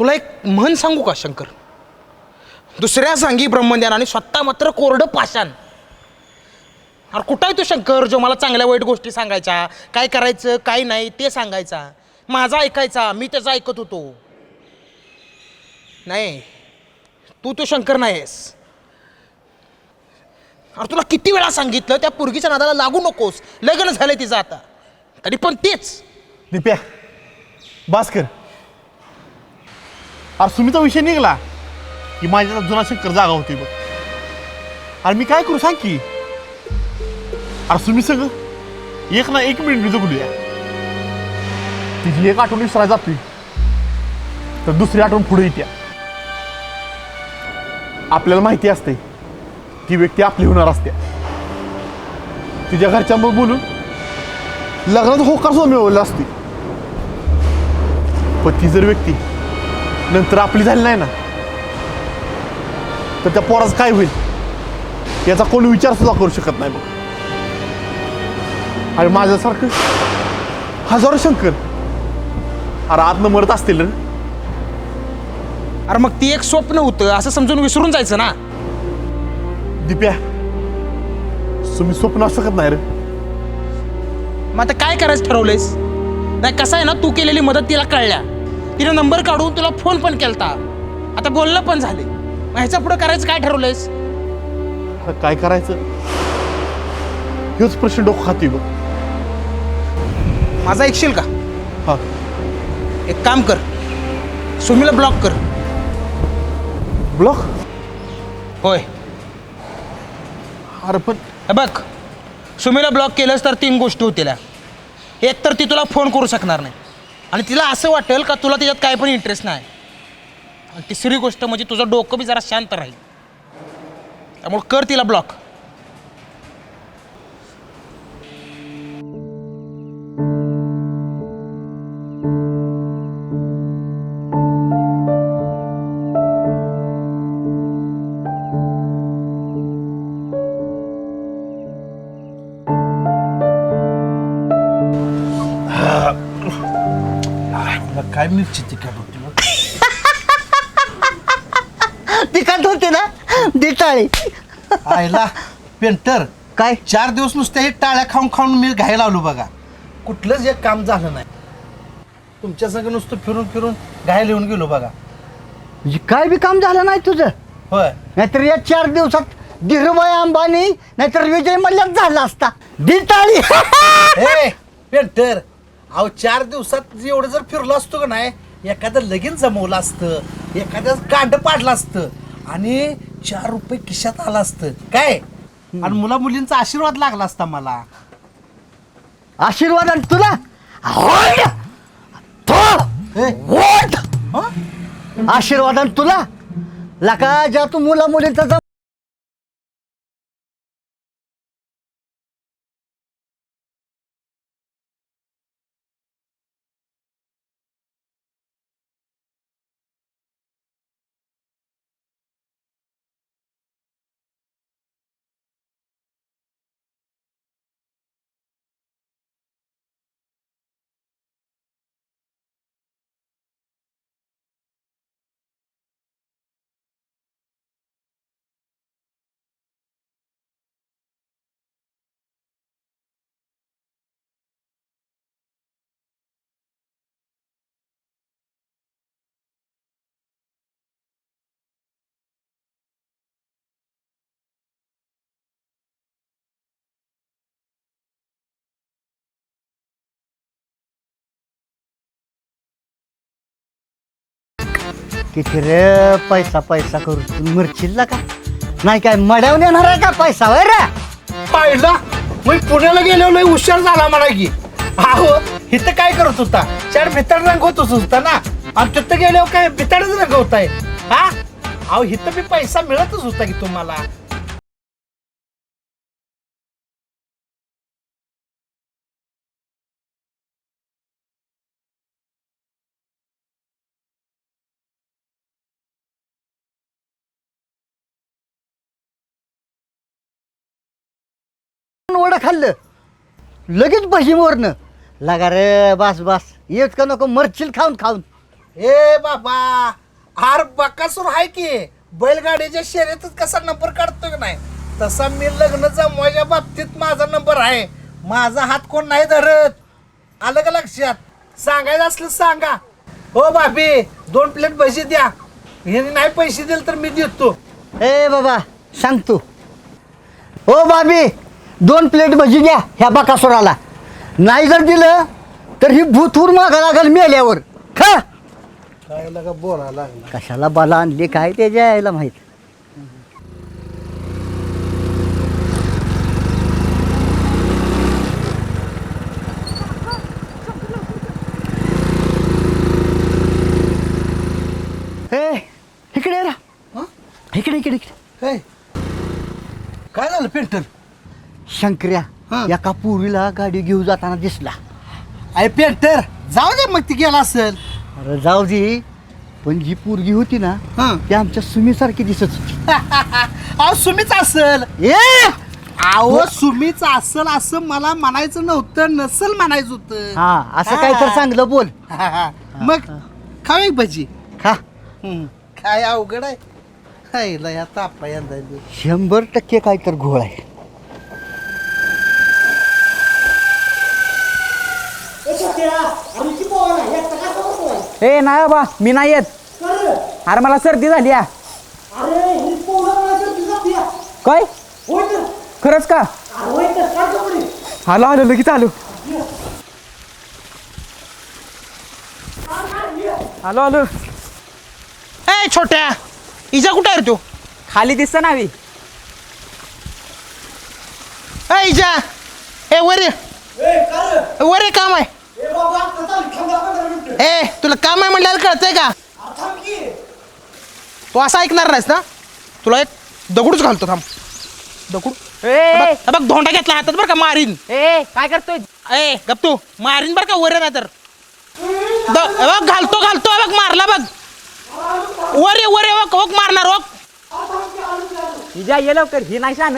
तुला एक म्हण सांगू का शंकर? दुसऱ्या सांगी ब्रह्मज्ञान आणि स्वतः मात्र कोरडं पाषाण. अरे कुठं आहे तो शंकर जो मला चांगल्या वाईट गोष्टी सांगायच्या काय करायचं काय नाही ते सांगायचा. माझा ऐकायचा मी त्याचा ऐकत होतो. नाही तू तो शंकर नाहीस अरे तुला किती वेळा सांगितलं त्या पोरगीच्या नादाला लागू नकोस. लग्न झालंय तिचं आता. तरी पण तेच. दिप्या भास्कर अरे सुमीचा विषय निघाला. की माझ्या जुना शंकर जागा होती बघ. अरे मी काय करू सांग की? अरे सुमी सगळं एक ना एक मिनिट मी जगूया. तिची एक आठवण विसरायला जातोय. तर दुसरी आठवण पुढे येत्या. आपल्याला माहिती असते ती व्यक्ती आपली होणार असते तिच्या घरच्यांबरोबर बोलून लग्नात होकार सुद्धा असते पण ती जर व्यक्ती नंतर आपली झाली नाही ना. तर त्या पोराचं काय होईल? याचा कोणी विचार सुद्धा करू शकत नाही बघ. आणि माझ्यासारखं हजारो शंकर. अरे आतनं मरत असतील रे अरे मग ती एक स्वप्न होतं. असं समजून विसरून जायचं ना? दिप्या तुम्ही स्वप्न असू शकत नाही रे. मग आता काय करायचं ठरवलंयस? नाही कसं आहे ना तू केलेली मदत तिला कळल्या. तिने नंबर काढून तुला फोन पण केलता. आता बोलणं पण झाले. मग ह्याच्या पुढे करायचं काय ठरवलंयस? आता काय करायचं? हेच प्रश्न डोकं खातोय बघ माझा ऐकशील का? हा. एक काम कर. सुमीला ब्लॉक कर. ब्लॉक होय. अरे पण हे बघ. सुमीला ब्लॉक केलंस तर तीन गोष्टी होतील. एक तर ती तुला फोन करू शकणार नाही. आणि तिला असं वाटेल का तुला त्याच्यात काय पण इंटरेस्ट नाही? आणि तिसरी गोष्ट म्हणजे तुझं डोकं बी जरा शांत राहील. त्यामुळे कर तिला ब्लॉक मिरची तिखट होती बघ. तिखट होते ना? दिटाळी. आयला पेंटर काय? चार दिवस नुसते हे टाळ्या खाऊन खाऊन मी घायला आलो बघा. कुठलंच एक काम झालं नाही. तुमच्या संग नुसतं फिरून फिरून घायला येऊन गेलो बघा. म्हणजे काय बी काम झालं नाही तुझं? होय. नाहीतर या चार दिवसात धीरूभाई अंबानी नाहीतर विजय मल्ल्यात झाला असता. दिटाळी. ए पेंटर अहो चार दिवसात एवढं जर फिरलो असतो का नाही एखादं लगीन जमवलं असतं एखाद्या कांड पाडलं असतं आणि चार रुपये खिशात आलं असतं. काय? आणि मुला मुलींचा आशीर्वाद लागला असता मला. आशीर्वाद आणि तुला? वोट! हं? आशीर्वाद आणि तुला? लका ज्या तू मुला मुलींचा किती रे पैसा पैसा करू तू मिरचीला का? नाही काय मड्यावर येणार आहे का पैसा वय रे? पाहिला? मी पुण्याला गेलो लय हुशार झाला मला की. अहो इथं काय करत होता? चार भिताड रंगवतच होता ना? आणि तिथं गेल्यावर काय भिताडच रंगवताय? हा? अहो इथं बी पैसा मिळतच होता की तुम्हाला? लगेच बशीमवरनं लागा रे बस बस. येत का नको मरशील खाऊन खाऊन. ए बाबा आर बकासूर आहे की? बैलगाडीच्या शर्यतीत कसा नंबर काढतो की नाही? तसा मी लग्न जमवायच्या बाबतीत माझा नंबर आहे. माझा हात कोण नाही धरत. आलं का लक्षात? सांगायचं असलं सांगा. हो भाभी दोन प्लेट भजी द्या. हे नाही पैसे दिले तर मी देतो. ए बाबा सांगतो ओ बाबी दोन प्लेट भजी द्या ह्या बकासुराला नाही जर दिलं तर ही भूतूर मागा लागल मेल्यावर. खा. काय लगा बोलायला लागला? कशाला बाला आणली काय त्याच्या यायला माहीत. हे इकडे ये रा. हं? इकडे इकडे इकडे. हे, काय झालं पेंटर शंकर्या हं. एका पुरीला गाडी घेऊन जाताना दिसला. अरे पेंटर जाऊ दे मग ती गेला असेल. अरे जाऊ दे पण जी पोरगी होती ना हं. ती आमच्या सुमीसारखी दिसत होती. अहो सुमीच असल. ए! अहो सुमीच असल असं मला म्हणायचं नव्हतं नसल म्हणायचं होतं. हा असं काय तर चांगलं बोल. मग खाऊ एक भजी. खा. हम्म. काय अवघड आहे. हाय, लय आता आपला यंदा. शंभर टक्के काय तर घोळ आहे. ए नाही बाबा मी नाही येत. अरे मला सर्दी झाली आ. काय? खरंच का? आलो आलो लगेच आलो. आलो आलो. ए छोट्या इजा कुठे आहे रे तू? खाली दिसत नावी ए इजा. ए वर ये. वर ये, काम आहे. ए तुला काम आहे म्हणल्याला कळतंय का? तू असं ऐकणार नाहीस ना? तुला एक दगडूच घालतो थांब. दगड. ए! हे बघ हे धोंडा घेतला हातात बरं का मारीन. ए काय करतोय? ए गप तू. मारीन बरं का वर नाही तर. द- हे बघ घालतो घालतो हे बघ मारला बघ. वर ये वर ये वक वक मारणार वक हिजा ये लवकर ही नाही शान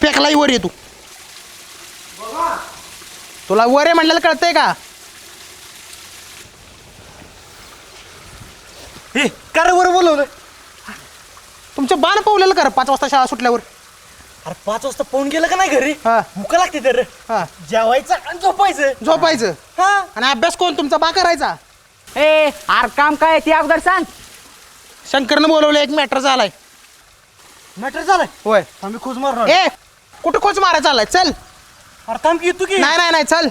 फेकलाही वर ये तू. तुला वर आहे म्हणलेलं कळतंय का? हे का रे वर बोलवलं तुमचं बाण पावलेलं कर पाच वाजता शाळा सुटल्यावर. अरे पाच वाजता पाहून गेलं का नाही घरी? हा. मुका लागते तर. हा. जेवायचं आणि झोपायचं. झोपायचं. हा. आणि अभ्यास कोण तुमचा बा करायचा? ए आर काम काय ते अगोदर सांग. शंकरनं बोलवलं एक मॅटर झालाय. मॅटर झालाय? होय. आम्ही खोज मारणार. ए कुठं खोच मारायचा आलाय? चल. अरे थांब की येतो की? नाही नाही नाही चल.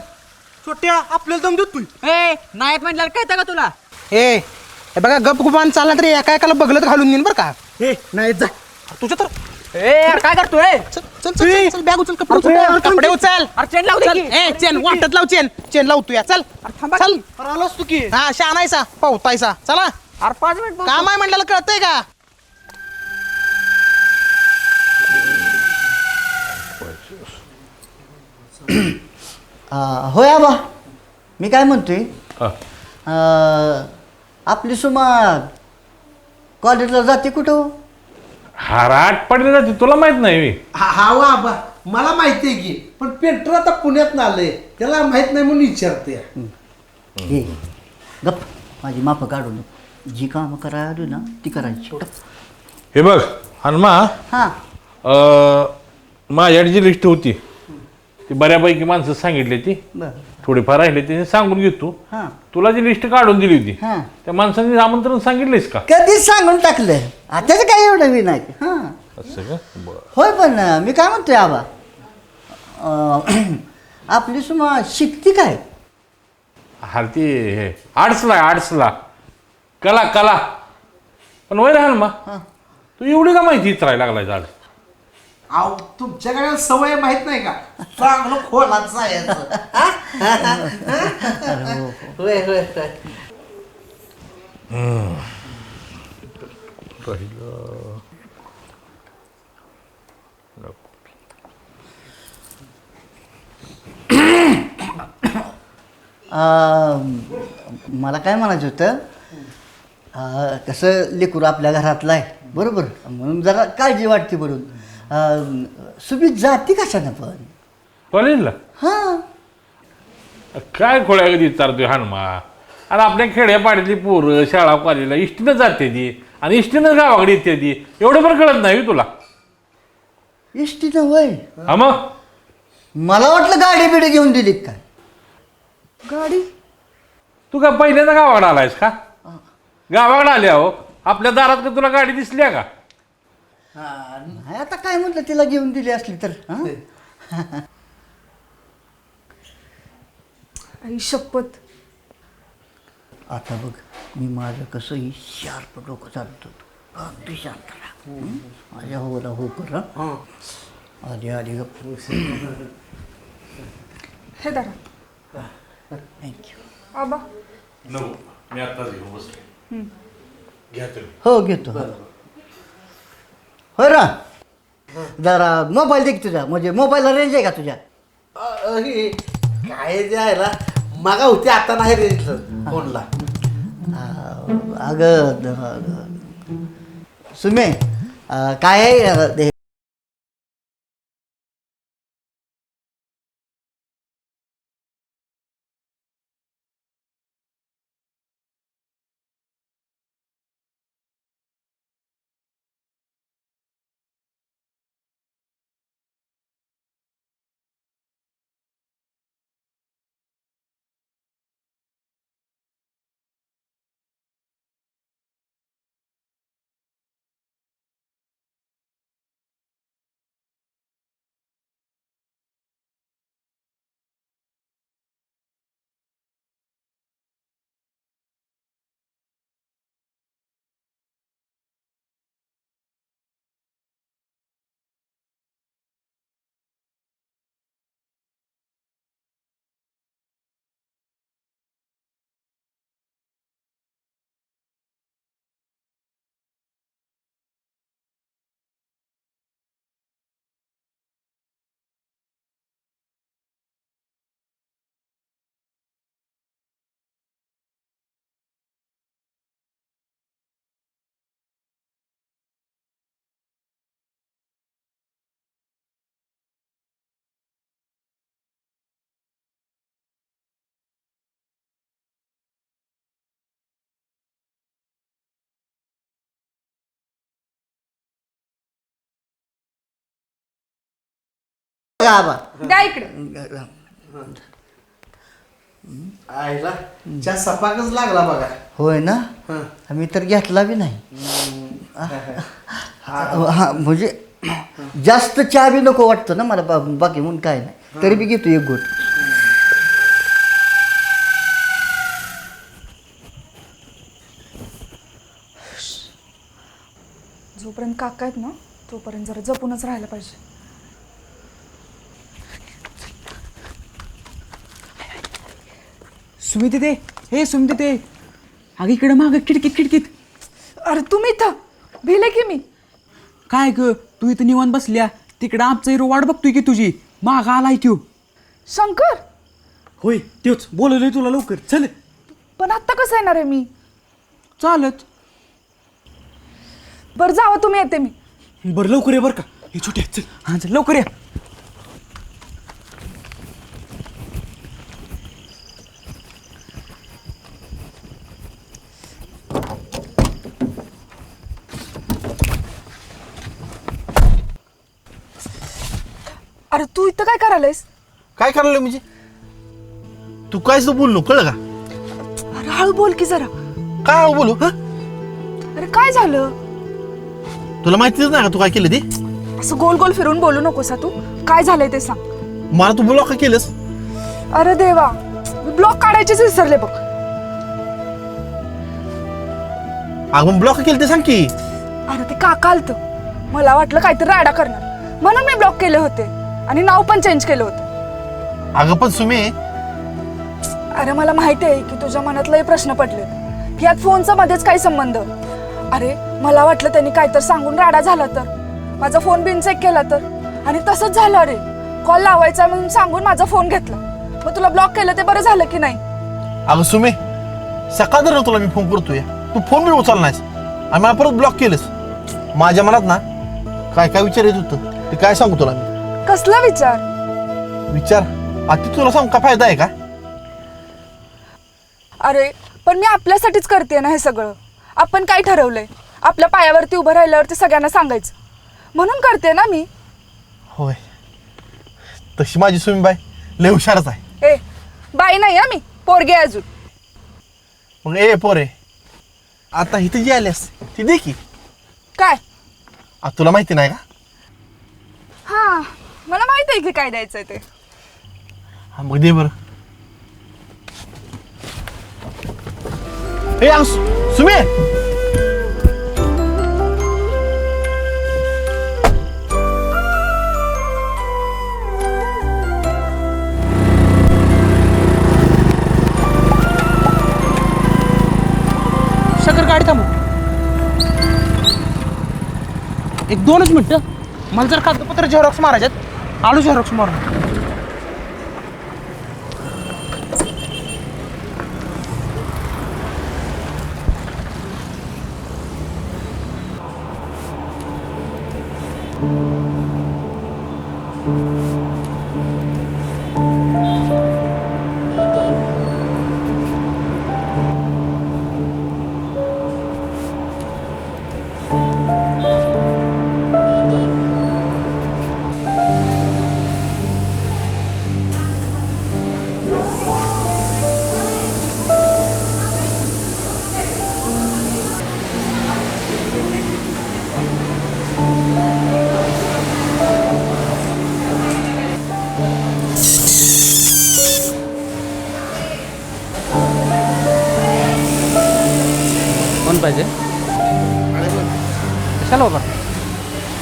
छोट्या आपल्याला दम देत तू ए नाहीत म्हटल्यावर कळतं का तुला? ए हे बघा गप गुपान चालला तरी एका एकाला बगलत घालून देईन बरं का? हे नाही जा. तुझ्या तर ए यार काय करतोय? चल चल चल, चल चल बॅग उचल कपडे उचल. अरे, अरे, कपडे उचल. अरे चेन लावू चल की. ए चेन वाटत लाव चेन चेन लावतो या चल. थांबा चल. की. अरे आलास तू की. हा शहाणायचा पावतायचा चला. अरे पाच मिनिट बोल. काम आहे म्हणलेलं कळतंय का? अं, होय आबा. मी काय म्हणतोय? अं, आपली सुमा कॉलेजला जाते कुठं हो? हाराट पडले जाते तुला माहीत नाही बे. हा हा वा बा मला माहिती आहे की पण पेंटर आता पुण्यात आलंय. त्याला माहीत नाही म्हणून विचारते. हे गप. माझी माफं काढून जी कामं करायला आली ना ती करायची. हे. बघ हनुमा. हां. अं, माझ्याकडे जी लिस्ट होती ती बऱ्यापैकी माणसं सांगितली ती. बरं. थोडीफार राहिले ते सांगून घेतो हां. तुला जी लिस्ट काढून दिली होती हां. त्या माणसांनी आमंत्रण सांगितलेस का? कधीच सांगून टाकलं आताच काय एवढं नाही हां. असं का? बरं. होय पण अं, मी काय म्हणतोय आबा? अं, आपली सुमा शिकती काय? हा ती हे आर्ट्सला आर्ट्सला कला कला. पण वय राहा मा. तू एवढी का माहिती राहायला लागलाय झाड? अहो तुमच्याकडे सवय माहीत नाही का? चांगलं खोलात जायचं. हा? होय होय होय. अं, मला काय म्हणायचं होतं? अं, कसं लेकरू आपल्या घरातलं आहे. बरोबर? म्हणून जरा काळजी वाटते म्हणून. अं, सुबीत जाती कशानं पण? कॉलेजला? हां. काय खोळ्या कधी विचारतोय हनुमा? आणि आपल्या खेड्यापाड्यातली पोरं शाळा कॉलेजला इष्टीनं जाते ती. आणि इष्टीनं गावाकडे येते ती. एवढं पण कळत नाही हो तुला. इष्टीनं वय हा मग? मला वाटलं गाडी बिडी घेऊन दिली काय? गाडी? तू का पहिल्यांदा गावाकडे आलायस का? गावाकडे आले हो आपल्या दारात का तुला गाडी दिसली आहे का? नाही आता काय म्हटलं तिला घेऊन दिली असली तर हं? आई शपथ. आता बघ मी माझं कसंही शार्प डोकं चालत होतो. अगदी शांत राहा. हं? माझ्या होला हो कर. हं? आली आली गप्प हे धरा. थँक्यू आबा. नको मी आताच घेऊन बसले घ्या तुम्ही हो घेतो. हो हो ना जरा मोबाईल दे की तुझा म्हणजे मोबाईलला रेंज आहे का तुझ्या? अ, हे काय द्यायला मागा होती आता नाही रे फोनला. अगं सुमे काय आहे आबा द्या इकडे. आईला च्या सपाकच लागला बघा. होय ना? मी तर घेतला बी नाही. हा. म्हणजे जास्त चहा बी नको वाटतं ना मला बा- बाकी म्हणून काय नाही. तरी बी घेतो एक गोट जोपर्यंत काका आहेत ना तोपर्यंत जरा जपूनच राहायला पाहिजे. सुमिती ते हे सुमिती ते अगं इकडे मागं खिडकीत खिडकीत. अरे तुम्ही इथं. भिले की मी. काय ग? तू इथं निवांत बसल्या. तिकडं आमचा हिरो वाट बघतोय की तुझी. माग आलाय त्यो. शंकर? होय तेच. बोलवलंय तुला लवकर. चल. पण आत्ता कसं येणार आहे मी? चालत. बरं जावं तुम्ही येते मी. बरं लवकर ये बरं का. हे छोटे चल. हा चल लवकर या अरे तू इथं काय करायलायस काय करायला म्हणजे? तू काय सुद्धा बोललो कळलं का? अरे हळू बोल की जरा. काय हवं बोलू हा? अरे काय झालं? तुला माहितीच नाही का तू काय केलं ते? असं गोल गोल फिरून बोलू नकोस हा तू. काय झालंय ते सांग. मला तू ब्लॉक का केलंस? अरे देवा ब्लॉक काढायचेच विसरले बघ. अगं ब्लॉक केलं ते सांग की. अरे ते काका आलत. मला वाटलं काहीतरी राडा करणार. म्हणून मी ब्लॉक केले होते. आणि नाव पण चेंज केलं होतं. अगं पण सुमे. अरे मला माहिती आहे की तुझ्या मनातलाही प्रश्न पडले की यात फोनचा मध्येच काही संबंध. अरे मला वाटलं त्यांनी काहीतरी सांगून राडा झाला तर. माझा फोन बिन चेक केला तर. आणि तसंच झालं अरे. कॉल लावायचा म्हणून सांगून माझा फोन घेतला. मग तुला ब्लॉक केलं ते बरं झालं की नाही? अगं सुमे सकाळ जर तुला मी फोन करतोय. तू फोन बी उचलला नाहीस. आणि मला परत ब्लॉक केलंस. माझ्या मनात ना काय काय विचार येत होतं ते काय सांगू तुला मी? कसला विचार? विचार? आता तुला सांग का? फायदा आहे का? अरे पण मी आपल्यासाठीच करते ना हे सगळं. आपण काय ठरवलंय? आपल्या पायावरती उभं राहिल्यावरती सगळ्यांना सांगायचं. म्हणून करते ना मी. होय. तशी माझी सुमीबाई लय हुशारच आहे. ए बाई नाही हा मी. पोरगे आहे अजून. मग ए पोरे. आता इथे जी आलीस ती दे की. काय? आ, तुला माहिती नाही का? हा मला माहीत आहे की काय द्यायचंय ते. हा मग दे बरं ए अंग सुमे शकर गाडी थांबव. एक दोनच मिनटं. मला जर कागदपत्र झेरॉक्स मारायच्यात आलू झेरॉक्स मारून.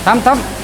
थांब थांब का